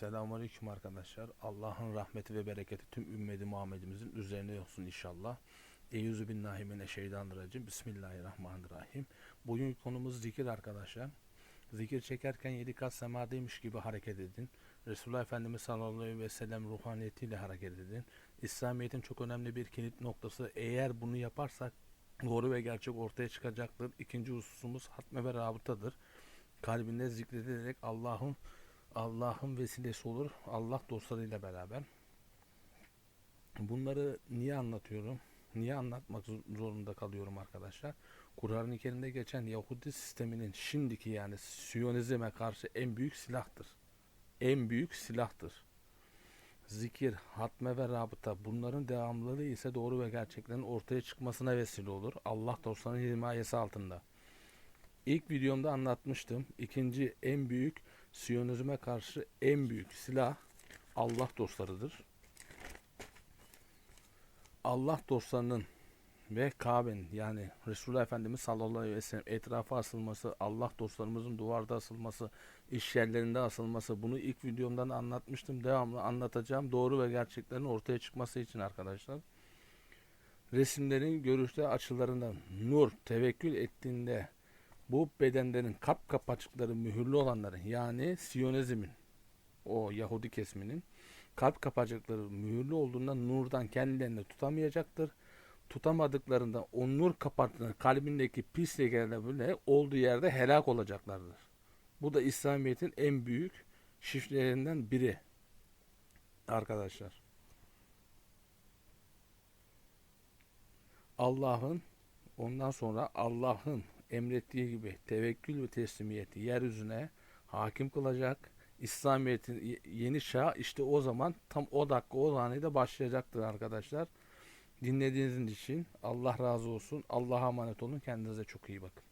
Selamünaleyküm arkadaşlar. Allah'ın rahmeti ve bereketi tüm ümmeti Muhammed'imizin üzerine olsun inşallah. Eyyüzü billahi mineşşeytanirracim. Bismillahirrahmanirrahim. Bugün konumuz zikir arkadaşlar. Zikir çekerken yedi kat semadaymış gibi hareket edin. Resulullah Efendimiz sallallahu aleyhi ve sellem ruhaniyetiyle hareket edin. İslamiyet'in çok önemli bir kilit noktası. Eğer bunu yaparsak doğru ve gerçek ortaya çıkacaktır. İkinci hususumuz hatme ve rabıtadır. Kalbinde zikredilerek Allah'ın Allah'ın vesilesi olur. Allah dostlarıyla beraber. Bunları niye anlatıyorum? Niye anlatmak zor- zorunda kalıyorum arkadaşlar? Kur'an-ı Kerim'de geçen Yahudi sisteminin şimdiki yani Siyonizme karşı en büyük silahtır. En büyük silahtır. Zikir, hatme ve rabıta bunların devamlılığı ise doğru ve gerçeklerin ortaya çıkmasına vesile olur. Allah dostlarının himayesi altında. İlk videomda anlatmıştım. İkinci en büyük Siyonizme karşı en büyük silah Allah dostlarıdır. Allah dostlarının ve Kabe'nin yani Resulullah Efendimiz sallallahu aleyhi ve sellem etrafa asılması, Allah dostlarımızın duvarda asılması, iş yerlerinde asılması bunu ilk videomdan anlatmıştım. Devamlı anlatacağım. Doğru ve gerçeklerin ortaya çıkması için arkadaşlar. Resimlerin görüşte açılarından nur tevekkül ettiğinde bu bedenlerin kap kapacıkları mühürlü olanları yani Siyonizmin o Yahudi kesiminin kalp kapacıkları mühürlü olduğundan nurdan kendilerini tutamayacaktır. Tutamadıklarında o nur kapattığında kalbindeki pis lekelerle böyle olduğu yerde helak olacaklardır. Bu da İslamiyet'in en büyük şifrelerinden biri arkadaşlar. Allah'ın ondan sonra Allah'ın emrettiği gibi tevekkül ve teslimiyeti yeryüzüne hakim kılacak. İslamiyet'in yeni çağ işte o zaman tam o dakika o saniyede başlayacaktır arkadaşlar. Dinlediğiniz için Allah razı olsun. Allah'a emanet olun. Kendinize çok iyi bakın.